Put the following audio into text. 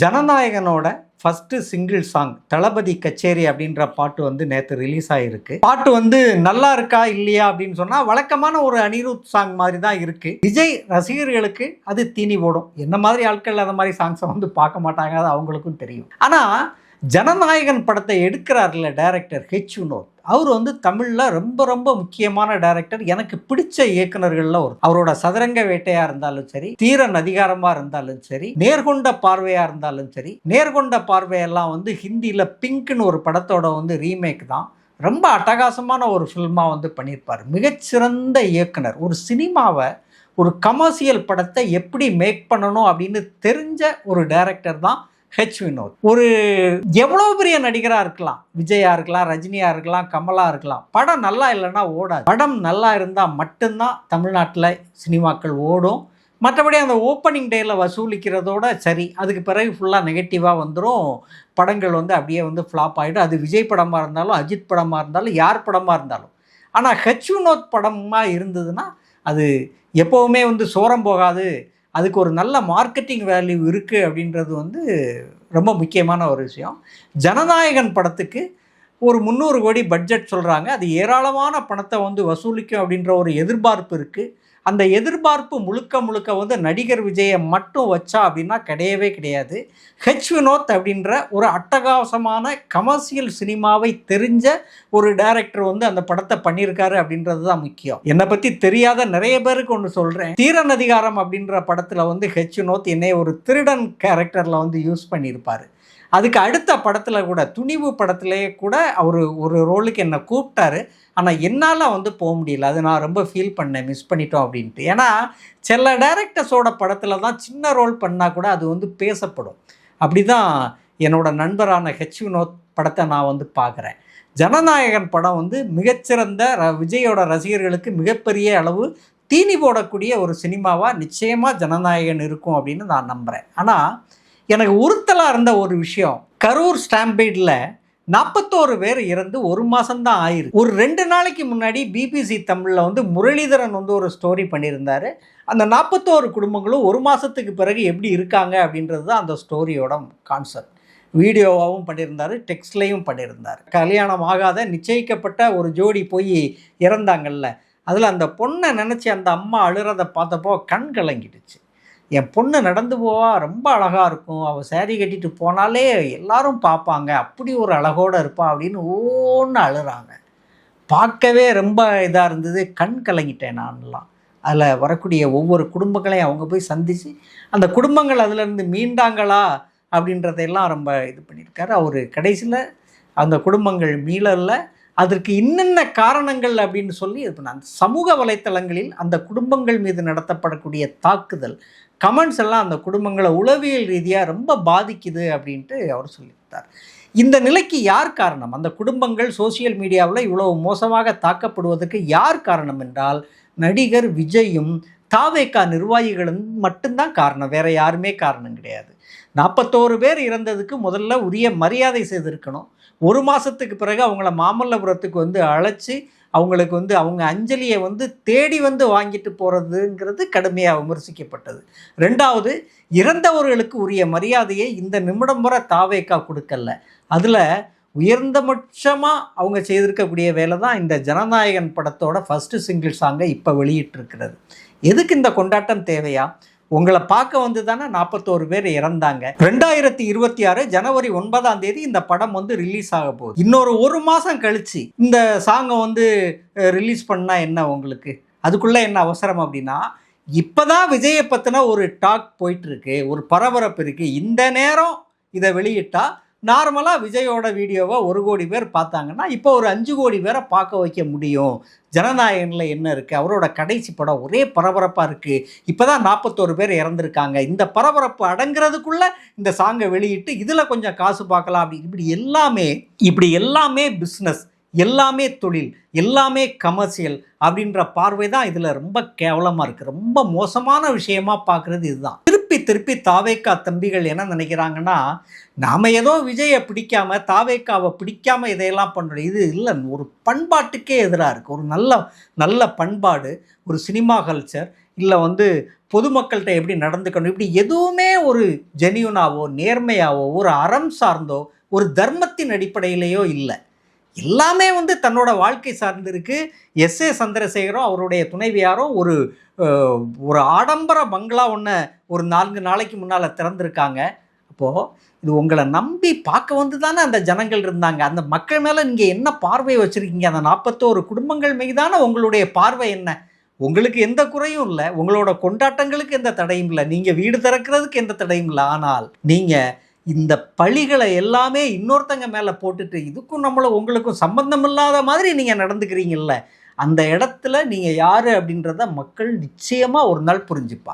ஜனநாயகனோட first single song Thalapathy Kacheri அப்படின்ற பாட்டு வந்து நேற்று ரிலீஸ் ஆகிருக்கு பாட்டு வந்து நல்லா இருக்கா இல்லையா அப்படின்னு சொன்னால் வழக்கமான ஒரு அனிருத் சாங் மாதிரி தான் இருக்குது விஜய் ரசிகர்களுக்கு அது தீனி போடும். என்ன மாதிரி ஆட்கள் அந்த மாதிரி சாங்ஸை வந்து பார்க்க மாட்டாங்க அது அவங்களுக்கும் தெரியும். ஆனால் ஜனநாயகன் படத்தை எடுக்கிறார்ல டைரக்டர் ஹெச் வினோத். அவர் வந்து தமிழில் ரொம்ப ரொம்ப முக்கியமான டைரக்டர் எனக்கு பிடிச்ச இயக்குனர்களில் ஒரு அவரோட சதுரங்க வேட்டையாக இருந்தாலும் சரி தீரன் அதிகாரமாக இருந்தாலும் சரி நேர்கொண்ட பார்வையாக இருந்தாலும் சரி நேர்கொண்ட பார்வையெல்லாம் வந்து ஹிந்தியில் பிங்க்னு ஒரு படத்தோட வந்து ரீமேக் தான். ரொம்ப அட்டகாசமான ஒரு ஃபில்மாக வந்து பண்ணியிருப்பார். மிகச்சிறந்த இயக்குனர். ஒரு சினிமாவை ஒரு கமர்ஷியல் படத்தை எப்படி மேக் பண்ணணும் அப்படின்னு தெரிஞ்ச ஒரு டைரக்டர் தான் ஹெச் வினோத். ஒரு எவ்வளோ பெரிய நடிகராக இருக்கலாம். விஜயா இருக்கலாம் ரஜினியாக இருக்கலாம் கமலா இருக்கலாம். படம் நல்லா இல்லைன்னா ஓடாது. படம் நல்லா இருந்தால் மட்டும்தான் தமிழ்நாட்டில் சினிமாக்கள் ஓடும். மற்றபடி அந்த ஓப்பனிங் டேயில் வசூலிக்கிறதோட சரி அதுக்கு பிறகு ஃபுல்லாக நெகட்டிவாக வந்துடும் படங்கள் வந்து அப்படியே வந்து ஃப்ளாப் ஆகிடும் அது விஜய் படமாக இருந்தாலும் அஜித் படமாக இருந்தாலும் யார் படமாக இருந்தாலும். ஆனால் ஹெச் வினோத் படமாக இருந்ததுன்னா அது எப்போவுமே வந்து சோரம் போகாது. அதுக்கு ஒரு நல்ல மார்க்கெட்டிங் வேல்யூ இருக்குது அப்படின்றது வந்து ரொம்ப முக்கியமான ஒரு விஷயம். ஜனநாயகன் படத்துக்கு ஒரு முந்நூறு கோடி பட்ஜெட் சொல்கிறாங்க அது ஏராளமான பணத்தை வந்து வசூலிக்கும் அப்படின்ற ஒரு எதிர்பார்ப்பு இருக்குது அந்த எதிர்பார்ப்பு முழுக்க முழுக்க வந்து நடிகர் விஜயை மட்டும் வச்சா அப்படின்னா கிடையவே கிடையாது. ஹெச் வினோத் அப்படின்ற ஒரு அட்டகாசமான கமர்ஷியல் சினிமாவை தெரிஞ்ச ஒரு டைரக்டர் வந்து அந்த படத்தை பண்ணியிருக்காரு அப்படின்றது தான் முக்கியம். என்னை பற்றி தெரியாத நிறைய பேருக்கு ஒன்று சொல்கிறேன் தீரன் அதிகாரம் அப்படின்ற படத்தில் வந்து ஹெச் வினோத் என்னை ஒரு திருடன் கேரக்டரில் வந்து யூஸ் பண்ணியிருப்பார். அதுக்கு அடுத்த படத்தில் கூட துணிவு படத்துலேயே கூட அவர் ஒரு ரோலுக்கு என்னை கூப்பிட்டாரு. ஆனால் என்னால் வந்து போக முடியல. அது நான் ரொம்ப ஃபீல் பண்ணேன். மிஸ் பண்ணிட்டோம் அப்படின்ட்டு. ஏன்னா சில டேரக்டர்ஸோட படத்தில் தான் சின்ன ரோல் பண்ணால் கூட அது வந்து பேசப்படும். அப்படி தான் என்னோட நண்பரான ஹெச் வினோத் படத்தை நான் வந்து பார்க்குறேன் ஜனநாயகன் படம் வந்து மிகச்சிறந்த ர விஜயோட ரசிகர்களுக்கு மிகப்பெரிய அளவு தீனி போடக்கூடிய ஒரு சினிமாவாக நிச்சயமாக ஜனநாயகன் இருக்கும் அப்படின்னு நான் நம்புகிறேன் ஆனால் எனக்கு உறுத்தலாக இருந்த ஒரு விஷயம். கரூர் ஸ்டாம்பேடில் நாற்பத்தோரு பேர் இறந்து ஒரு மாதம்தான் ஆயிருக்கு. ஒரு ரெண்டு நாளைக்கு முன்னாடி பிபிசி தமிழில் வந்து முரளிதரன் வந்து ஒரு ஸ்டோரி பண்ணியிருந்தார். அந்த நாற்பத்தோரு குடும்பங்களும் ஒரு மாதத்துக்கு பிறகு எப்படி இருக்காங்க அப்படின்றது தான் அந்த ஸ்டோரியோட கான்செப்ட் வீடியோவாகவும் பண்ணியிருந்தார் டெக்ஸ்ட்லேயும் பண்ணியிருந்தார். கல்யாணம் ஆகாத நிச்சயிக்கப்பட்ட ஒரு ஜோடி போய் இறந்தாங்கல்ல. அதில் அந்த பொண்ணை நினச்சி அந்த அம்மா அழுறதை பார்த்தப்போ கண் கலங்கிடுச்சு. என் பொண்ணு நடந்து போவா ரொம்ப அழகாக இருக்கும். அவள் சேரீ கட்டிட்டு போனாலே எல்லாரும் பார்ப்பாங்க. அப்படி ஒரு அழகோடு இருப்பா அப்படின்னு ஓன்னு அழுறாங்க. பார்க்கவே ரொம்ப இதாக இருந்தது. கண் கலங்கிட்டேன் நான்லாம். அதில் வரக்கூடிய ஒவ்வொரு குடும்பங்களையும் அவங்க போய் சந்தித்து அந்த குடும்பங்கள் அதுலேருந்து மீண்டாங்களா அப்படின்றதையெல்லாம் ரொம்ப இது பண்ணியிருக்காரு. அவர் கடைசியில் அந்த குடும்பங்கள் மீளல அதற்கு என்னென்ன காரணங்கள் அப்படின்னு சொல்லி இது அந்த சமூக வலைத்தளங்களில் அந்த குடும்பங்கள் மீது நடத்தப்படக்கூடிய தாக்குதல் கமெண்ட்ஸ் எல்லாம் அந்த குடும்பங்களை உளவியல் ரீதியாக ரொம்ப பாதிக்குது அப்படின்ட்டு அவர் சொல்லியிருந்தார் இந்த நிலைக்கு யார் காரணம்? அந்த குடும்பங்கள் சோசியல் மீடியாவில் இவ்வளவு மோசமாக தாக்கப்படுவதற்கு யார் காரணம் என்றால் நடிகர் விஜயும் தாவேக்கா நிர்வாகிகளும் மட்டும்தான் காரணம் வேற யாருமே காரணம் கிடையாது. நாற்பத்தோரு பேர் இறந்ததுக்கு முதல்ல உரிய மரியாதை செய்திருக்கணும். ஒரு மாதத்துக்கு பிறகு அவங்கள மாமல்லபுரத்துக்கு வந்து அழைச்சி அவங்களுக்கு வந்து அவங்க அஞ்சலியை வந்து தேடி வந்து வாங்கிட்டு போகிறதுங்கிறது கடுமையாக விமர்சிக்கப்பட்டது. ரெண்டாவது இறந்தவர்களுக்கு உரிய மரியாதையை இந்த நிமிடம் வர தாவேக்கா கொடுக்கல. அதில் உயர்ந்தபட்சமாக அவங்க செய்திருக்கக்கூடிய வேலை தான் இந்த ஜனநாயகன் படத்தோட ஃபஸ்ட்டு சிங்கிள் சாங்கை இப்போ வெளியிட்டிருக்கிறது. எதுக்கு இந்த கொண்டாட்டம் தேவையா? உங்களை பார்க்க வந்து தானே நாற்பத்தோரு பேர் இறந்தாங்க. ரெண்டாயிரத்தி இருபத்தி ஆறு ஜனவரி ஒன்பதாம் தேதி இந்த படம் வந்து ரிலீஸ் ஆக போகுது. இன்னொரு ஒரு மாதம் கழிச்சு இந்த சாங்கை வந்து ரிலீஸ் பண்ணால் என்ன உங்களுக்கு? அதுக்குள்ளே என்ன அவசரம் அப்படின்னா இப்போதான் விஜயை பற்றின ஒரு டாக் போயிட்டுருக்கு ஒரு பரபரப்பு இருக்குது இந்த நேரம் இதை வெளியிட்டால் நார்மலாக விஜயோட வீடியோவை ஒரு கோடி பேர் பார்த்தாங்கன்னா இப்போ ஒரு அஞ்சு கோடி பேரை பார்க்க வைக்க முடியும். ஜனநாயகனில் என்ன இருக்குது அவரோட கடைசி படம் ஒரே பரபரப்பாக இருக்குது இப்போ தான் நாற்பத்தோரு பேர் இறந்துருக்காங்க. இந்த பரபரப்பு அடங்குறதுக்குள்ளே இந்த சாங்கை வெளியிட்டு இதில் கொஞ்சம் காசு பார்க்கலாம் அப்படி இப்படி எல்லாமே இப்படி எல்லாமே பிஸ்னஸ் எல்லாமே தொழில் எல்லாமே கமர்ஷியல் அப்படின்ற பார்வை தான் இதில் ரொம்ப கேவலமாக இருக்குது ரொம்ப மோசமான விஷயமா பார்க்குறது இதுதான். திருப்பி தாவேக்கா தம்பிகள் என்ன நினைக்கிறாங்கன்னா நாம் ஏதோ விஜயை பிடிக்காம தாவேக்காவை பிடிக்காம இதையெல்லாம் பண்ணுறோம் இது இல்லை ஒரு பண்பாட்டுக்கே எதிராக இருக்குது ஒரு நல்ல நல்ல பண்பாடு ஒரு சினிமா கல்ச்சர் இல்லை வந்து பொதுமக்கள்கிட்ட எப்படி நடந்துக்கணும் இப்படி எதுவுமே ஒரு ஜெனியூனாவோ நேர்மையாவோ ஒரு அறம் சார்ந்தோ ஒரு தர்மத்தின் அடிப்படையிலேயோ இல்லை. எல்லாமே வந்து தன்னோட வாழ்க்கை சார்ந்திருக்கு எஸ் ஏ சந்திரசேகரும் அவருடைய துணைவியாரும் ஒரு ஒரு ஆடம்பர பங்களா ஒன்று ஒரு நான்கு நாளைக்கு முன்னால் திறந்திருக்காங்க. அப்போது இது உங்களை நம்பி பார்க்க வந்து தானே அந்த ஜனங்கள் இருந்தாங்க. அந்த மக்கள் மேலே நீங்கள் என்ன பார்வை வச்சுருக்கீங்க? அந்த நாற்பத்தோரு குடும்பங்கள் மீதான உங்களுடைய பார்வை என்ன? உங்களுக்கு எந்த குறையும் இல்லை. உங்களோட கொண்டாட்டங்களுக்கு எந்த தடையும் இல்லை. நீங்கள் வீடு திறக்கிறதுக்கு எந்த தடையும் இல்லை. ஆனால் நீங்கள் இந்த பழிகளை எல்லாமே இன்னொருத்தங்க மேலே போட்டுட்டு இதுக்கும் நம்மளும் உங்களுக்கும் சம்பந்தம் இல்லாத மாதிரி நீங்கள் நடந்துக்கிறீங்கல்ல அந்த இடத்துல நீங்கள் யார் அப்படின்றத மக்கள் நிச்சயமாக ஒரு நாள் புரிஞ்சுப்பாங்க.